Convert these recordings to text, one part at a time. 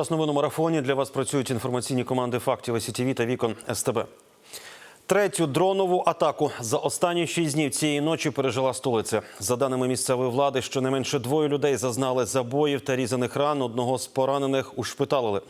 Зараз новину марафоні для вас працюють інформаційні команди фактів СІТВ та Вікон СТБ. Третю дронову атаку за останні шість днів цієї ночі пережила столиця. За даними місцевої влади, щонайменше двоє людей зазнали забоїв та різаних ран. Одного з поранених ушпиталили.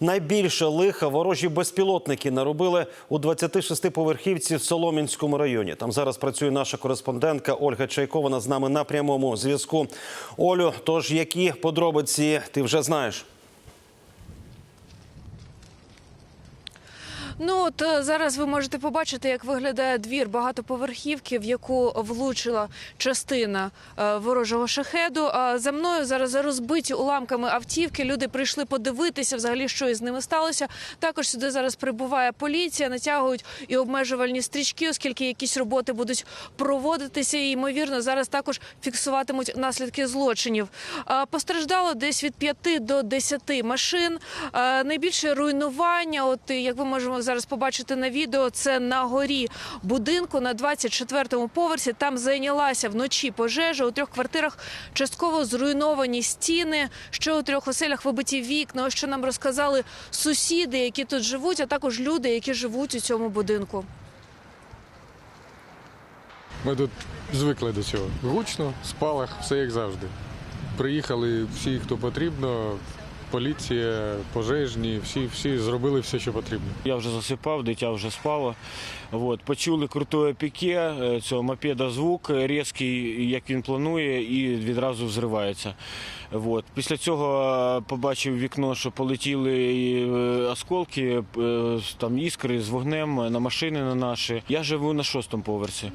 Найбільше лиха ворожі безпілотники наробили у 26-поверхівці в Солом'янському районі. Там зараз працює наша кореспондентка Ольга Чайкова. Вона з нами на прямому зв'язку. Олю, тож які подробиці ти вже знаєш? Ну от е, зараз ви можете побачити, як виглядає двір багатоповерхівки, в яку влучила частина е, ворожого шахеду. За мною зараз розбиті уламками автівки. Люди прийшли подивитися, взагалі, що із ними сталося. Також сюди зараз прибуває поліція, натягують і обмежувальні стрічки, оскільки якісь роботи будуть проводитися. І ймовірно, зараз також фіксуватимуть наслідки злочинів. Постраждало десь від 5 до 10 машин. Найбільше руйнування, от як ви можемо зараз побачити на відео, це на горі будинку на 24-му поверсі. Там зайнялася вночі пожежа. У трьох квартирах частково зруйновані стіни. Ще у трьох оселях вибиті вікна. Ось що нам розказали сусіди, які тут живуть, а також люди, які живуть у цьому будинку. Ми тут звикли до цього. Гучно, спалах, все як завжди. Приїхали всі, хто потрібно, поліція, пожежні, всі, всі зробили все, що потрібно. Я вже засипав, дитя вже спало. От, почули крутое піке, е, цього мопеда звук різкий, як він планує, і відразу взривається. От. Після цього е, побачив вікно, що полетіли е, осколки, е, там іскри з вогнем на машини на наші. Я живу на шостому поверсі.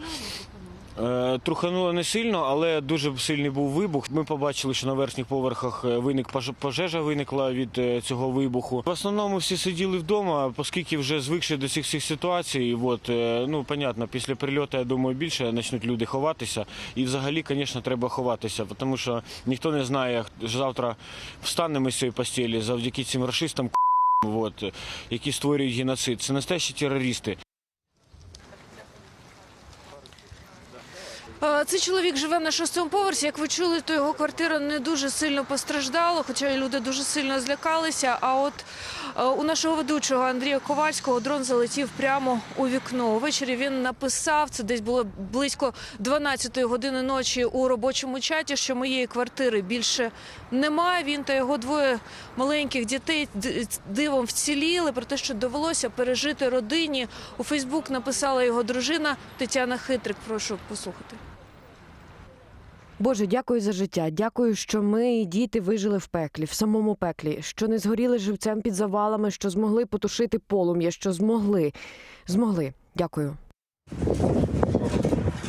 Е, Трухануло не сильно, але дуже сильний був вибух. Ми побачили, що на верхніх поверхах е, виник пож- пожежа виникла від е, цього вибуху. В основному всі сиділи вдома, оскільки вже звикші до цих всіх ситуацій. От, ну, понятно, після прильоту, я думаю, більше почнуть люди ховатися. І взагалі, звісно, треба ховатися, тому що ніхто не знає, хто- завтра встанемо з цієї постелі завдяки цим расистам, от, які створюють геноцид. Це настоящі терористи. Цей чоловік живе на шостому поверсі. Як ви чули, то його квартира не дуже сильно постраждала, хоча люди дуже сильно злякалися. А от у нашого ведучого Андрія Ковальського дрон залетів прямо у вікно. Увечері він написав це десь було близько 12 години ночі у робочому чаті, що моєї квартири більше немає. Він та його двоє маленьких дітей дивом вціліли про те, що довелося пережити родині. У Фейсбук написала його дружина Тетяна Хитрик. Прошу послухати. Боже, дякую за життя. Дякую, що ми діти вижили в пеклі, в самому пеклі, що не згоріли живцем під завалами, що змогли потушити полум'я, що змогли. Змогли. Дякую.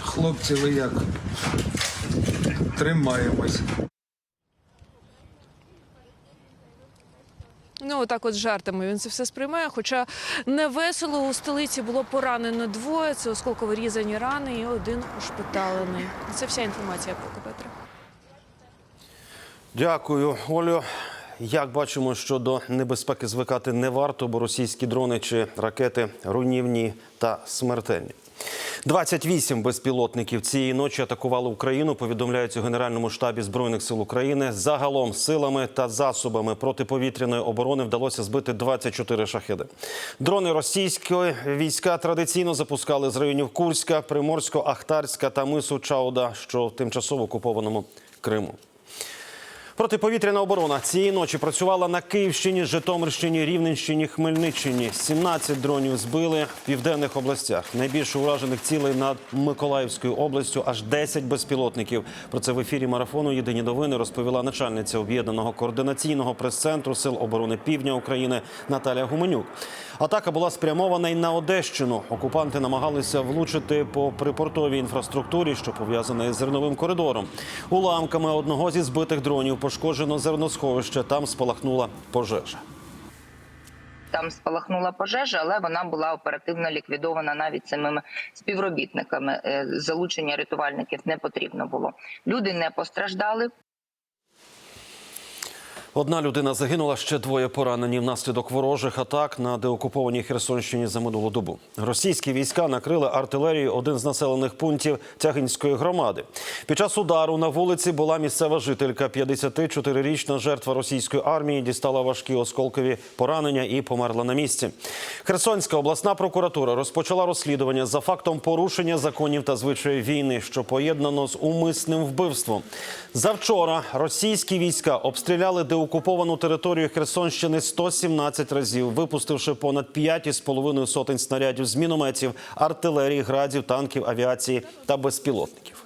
Хлопці, ви як? Тримаємось. Ну, отак от жартами він це все сприймає. Хоча не весело у столиці було поранено двоє. Це осколково різані рани і один ушпиталений. Це вся інформація поки Петре. Дякую, Олю. Як бачимо, що до небезпеки звикати не варто, бо російські дрони чи ракети руйнівні та смертельні. 28 безпілотників цієї ночі атакували Україну. Повідомляють у Генеральному штабі збройних сил України. Загалом силами та засобами протиповітряної оборони вдалося збити 24 шахеди. Дрони російської війська традиційно запускали з районів Курська, Приморсько-Ахтарська та мису Чауда, що в тимчасово окупованому Криму. Протиповітряна оборона цієї ночі працювала на Київщині, Житомирщині, Рівненщині, Хмельниччині. 17 дронів збили в південних областях. Найбільше уражених цілей над Миколаївською областю аж 10 безпілотників. Про це в ефірі марафону Єдині новини розповіла начальниця об'єднаного координаційного прес-центру Сил оборони Півдня України Наталя Гуменюк. Атака була спрямована й на Одещину. Окупанти намагалися влучити по припортовій інфраструктурі, що пов'язана із зерновим коридором. Уламками одного зі збитих дронів пошкоджено зерносховище. Там спалахнула пожежа. Там спалахнула пожежа, але вона була оперативно ліквідована навіть самими співробітниками. Е, Залучення рятувальників не потрібно було. Люди не постраждали. Одна людина загинула, ще двоє поранені внаслідок ворожих атак на деокупованій Херсонщині за минулу добу. Російські війська накрили артилерією один з населених пунктів Тягинської громади. Під час удару на вулиці була місцева жителька. 54-річна жертва російської армії дістала важкі осколкові поранення і померла на місці. Херсонська обласна прокуратура розпочала розслідування за фактом порушення законів та звичаїв війни, що поєднано з умисним вбивством. Завчора російські війська обстріляли деокуповану територію Херсонщини 117 разів, випустивши понад 5,5 сотень снарядів з мінометів, артилерії, градів, танків, авіації та безпілотників.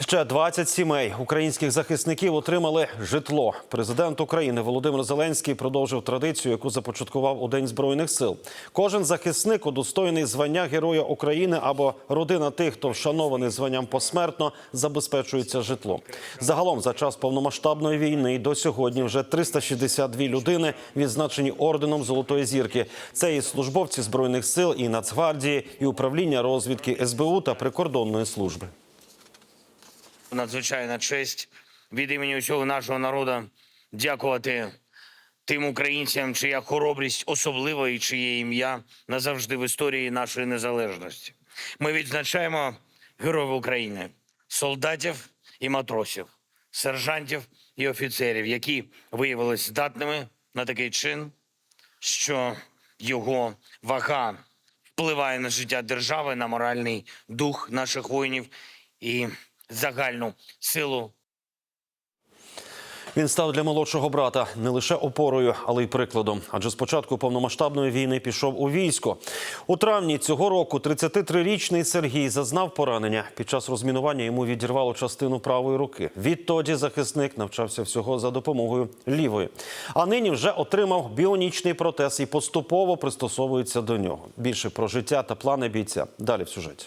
Ще 20 сімей українських захисників отримали житло. Президент України Володимир Зеленський продовжив традицію, яку започаткував у День збройних сил. Кожен захисник удостоєний звання Героя України або родина тих, хто вшанований званням посмертно, забезпечується житлом. Загалом за час повномасштабної війни до сьогодні вже 362 людини відзначені орденом Золотої зірки. Це і службовці збройних сил, і Нацгвардії, і управління розвідки СБУ та прикордонної служби. Надзвичайна честь від імені усього нашого народу дякувати тим українцям, чия хоробрість особлива і чиє ім'я назавжди в історії нашої незалежності. Ми відзначаємо героїв України, солдатів і матросів, сержантів і офіцерів, які виявилися здатними на такий чин, що його вага впливає на життя держави, на моральний дух наших воїнів і загальну силу Він став для молодшого брата не лише опорою, але й прикладом. Адже з початку повномасштабної війни пішов у військо. У травні цього року 33-річний Сергій зазнав поранення. Під час розмінування йому відірвало частину правої руки. Відтоді захисник навчався всього за допомогою лівої. А нині вже отримав біонічний протез і поступово пристосовується до нього. Більше про життя та плани бійця далі в сюжеті.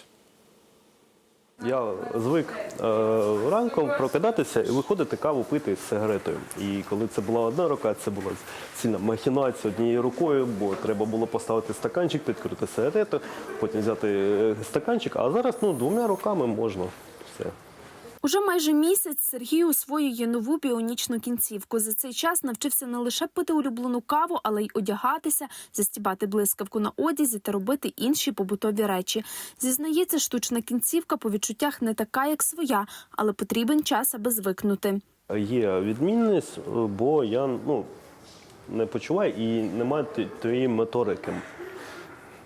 Я звик е, ранком прокидатися і виходити каву пити з сигаретою. І коли це була одна рука, це була сильна махінація однією рукою, бо треба було поставити стаканчик, підкрити сигарету, потім взяти е, стаканчик. А зараз ну, двома руками можна все. Уже майже місяць Сергій освоює нову біонічну кінцівку. За цей час навчився не лише пити улюблену каву, але й одягатися, застібати блискавку на одязі та робити інші побутові речі. Зізнається, штучна кінцівка по відчуттях не така, як своя, але потрібен час, аби звикнути. Є відмінність, бо я ну, не почуваю і немає ті- тієї моторики,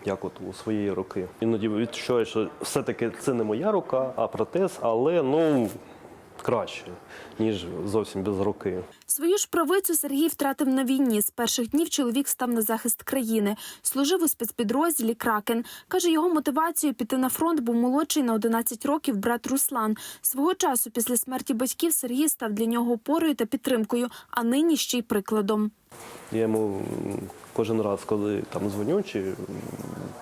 як от у своєї руки. Іноді відчуваю, що все-таки це не моя рука, а протез, але ну краще, ніж зовсім без руки. Свою ж правицю Сергій втратив на війні. З перших днів чоловік став на захист країни. Служив у спецпідрозділі Кракен. Каже, його мотивацією піти на фронт був молодший на 11 років брат Руслан. Свого часу після смерті батьків Сергій став для нього опорою та підтримкою, а нині ще й прикладом. Я йому кожен раз, коли там дзвоню чи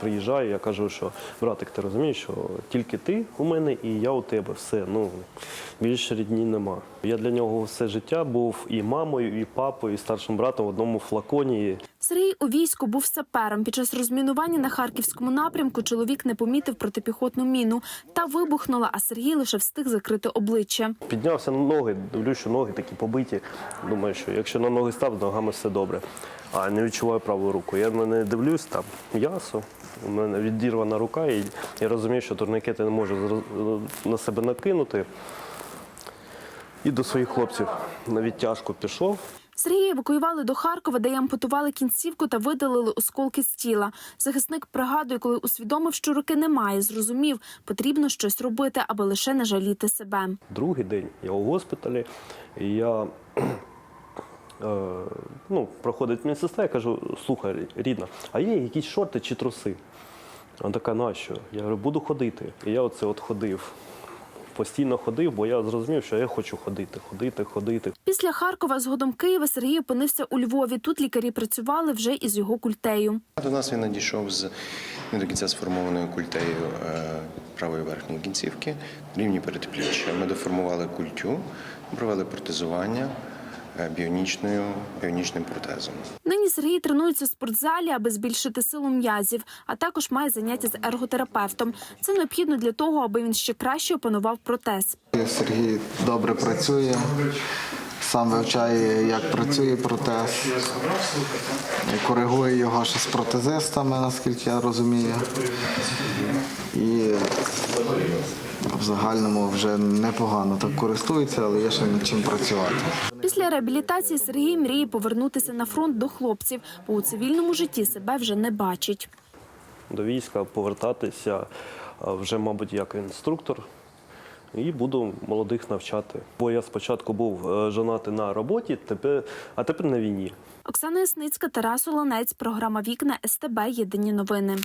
приїжджаю, я кажу, що братик, ти розумієш, що тільки ти у мене і я у тебе. Все, ну більше рідні нема. Я для нього все життя був і мамою, і папою, і старшим братом в одному флаконі. Сергій у війську був сапером. Під час розмінування на харківському напрямку чоловік не помітив протипіхотну міну. Та вибухнула, а Сергій лише встиг закрити обличчя. Піднявся на ноги, дивлюсь, що ноги такі побиті. Думаю, що якщо на ноги став, з ногами все добре. А не відчуваю праву руку. Я неї дивлюсь, там м'ясо, у мене відірвана рука, і я розумію, що турникети не можу на себе накинути. І до своїх хлопців на відтяжку пішов. Сергія евакуювали до Харкова, де ампутували кінцівку та видалили осколки з тіла. Захисник пригадує, коли усвідомив, що руки немає, зрозумів, потрібно щось робити, аби лише не жаліти себе. Другий день я у госпіталі, і я е, ну, проходить медсестра, я кажу, слухай, рідна, а є якісь шорти чи труси? Вона така, нащо? Я говорю, буду ходити. І я оце от ходив. Постійно ходив, бо я зрозумів, що я хочу ходити, ходити, ходити. Після Харкова, згодом Києва, Сергій опинився у Львові. Тут лікарі працювали вже із його культею. До нас він надійшов з не до кінця сформованою культею е, правої верхньої кінцівки рівні передпліччя. Ми деформували культю, провели протезування біонічною, біонічним протезом. Нині Сергій тренується в спортзалі, аби збільшити силу м'язів, а також має заняття з ерготерапевтом. Це необхідно для того, аби він ще краще опанував протез. Сергій добре працює, сам вивчає, як працює протез, коригує його ще з протезистами, наскільки я розумію. І в загальному вже непогано так користується, але є ще над чим працювати. Після реабілітації Сергій мріє повернутися на фронт до хлопців, бо у цивільному житті себе вже не бачить. До війська повертатися вже, мабуть, як інструктор. І буду молодих навчати. Бо я спочатку був е, жонатий на роботі, а тепер на війні. Оксана Ясницька, Тарас Олонець, програма Вікна СТБ. Єдині новини.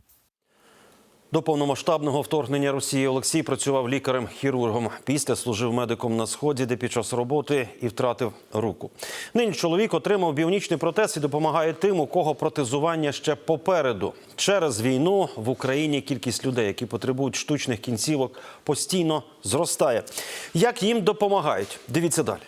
До повномасштабного вторгнення Росії Олексій працював лікарем-хірургом. Після служив медиком на сході, де під час роботи і втратив руку. Нині чоловік отримав біонічний протез і допомагає тим, у кого протезування ще попереду. Через війну в Україні кількість людей, які потребують штучних кінцівок, постійно зростає. Як їм допомагають? Дивіться далі.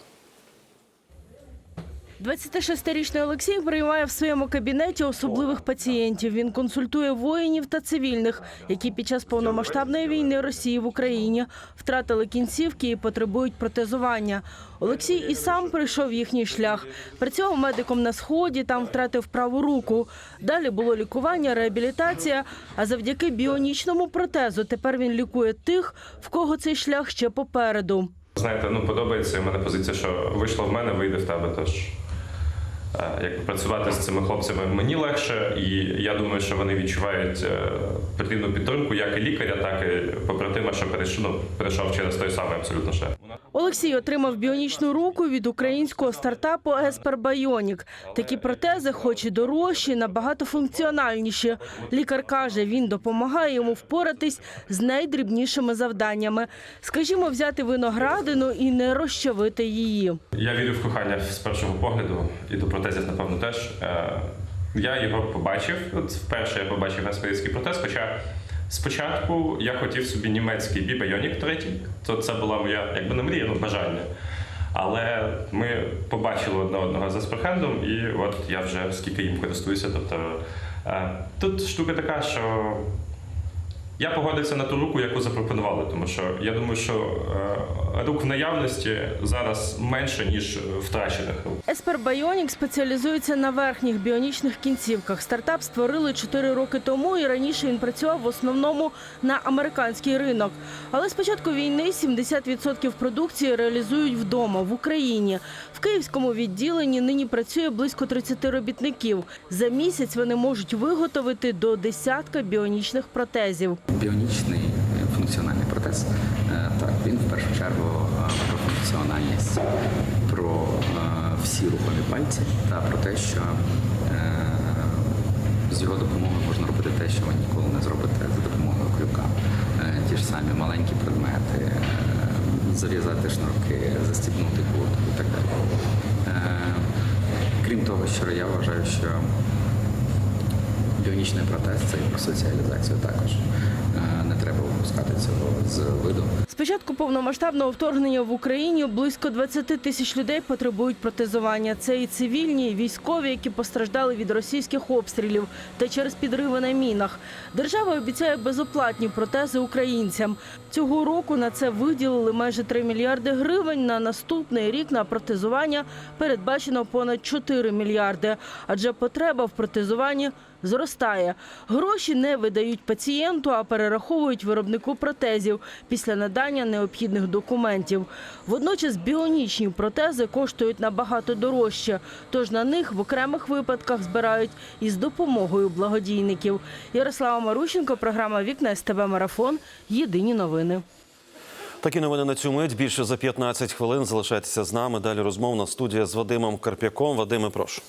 26-річний Олексій приймає в своєму кабінеті особливих пацієнтів. Він консультує воїнів та цивільних, які під час повномасштабної війни Росії в Україні втратили кінцівки і потребують протезування. Олексій і сам пройшов їхній шлях. Працював медиком на сході, там втратив праву руку. Далі було лікування, реабілітація. А завдяки біонічному протезу тепер він лікує тих, в кого цей шлях ще попереду. Знаєте, ну подобається у мене позиція, що вийшло в мене, вийде в тебе. Тож е, як працювати з цими хлопцями мені легше, і я думаю, що вони відчувають е, потрібну підтримку як і лікаря, так і побратима, що перейшов, ну, перейшов через той самий абсолютно шлях. Олексій отримав біонічну руку від українського стартапу Еспер Байонік. Такі протези, хоч і дорожчі, набагато функціональніші. Лікар каже, він допомагає йому впоратись з найдрібнішими завданнями. Скажімо, взяти виноградину і не розчавити її. Я вірю в кохання з першого погляду, і до протезів, напевно, теж. Е, Я його побачив. От вперше я побачив есперський протез, хоча. Спочатку я хотів собі німецький бібайонік третій, то це була моя, якби не мрія, ну бажання. Але ми побачили одне одного за спорхендом, і от я вже скільки їм користуюся. Тобто е, тут штука така, що я погодився на ту руку, яку запропонували, тому що я думаю, що е, рук в наявності зараз менше, ніж втрачених рук. Еспер Байонік спеціалізується на верхніх біонічних кінцівках. Стартап створили 4 роки тому, і раніше він працював в основному на американський ринок. Але з початку війни 70% продукції реалізують вдома в Україні. В київському відділенні нині працює близько 30 робітників. За місяць вони можуть виготовити до десятка біонічних протезів. Біонічний функціональний протез. е, Так, він в першу чергу е, про функціональність, про е, всі рухові пальці та про те, що з його допомогою можна робити те, що ви ніколи не зробите за допомогою крюка. Ті ж самі маленькі предмети, зав'язати шнурки, застібнути куртку і так далі. Крім того, що я вважаю, що Біонічний протез це і про соціалізацію також. Е, Не треба випускати цього з виду. З початку повномасштабного вторгнення в Україні близько 20 тисяч людей потребують протезування. Це і цивільні, і військові, які постраждали від російських обстрілів та через підриви на мінах. Держава обіцяє безоплатні протези українцям. Цього року на це виділили майже 3 мільярди гривень. На наступний рік на протезування передбачено понад 4 мільярди. Адже потреба в протезуванні зростає. Гроші не видають пацієнту, а перераховують виробнику протезів після надання необхідних документів. Водночас біонічні протези коштують набагато дорожче, тож на них в окремих випадках збирають із допомогою благодійників. Ярослава Марущенко, програма Вікна СТБ Марафон. Єдині новини. Такі новини на цю мить. Більше за 15 хвилин. Залишайтеся з нами. Далі розмовна студія з Вадимом Карп'яком. Вадиме, прошу.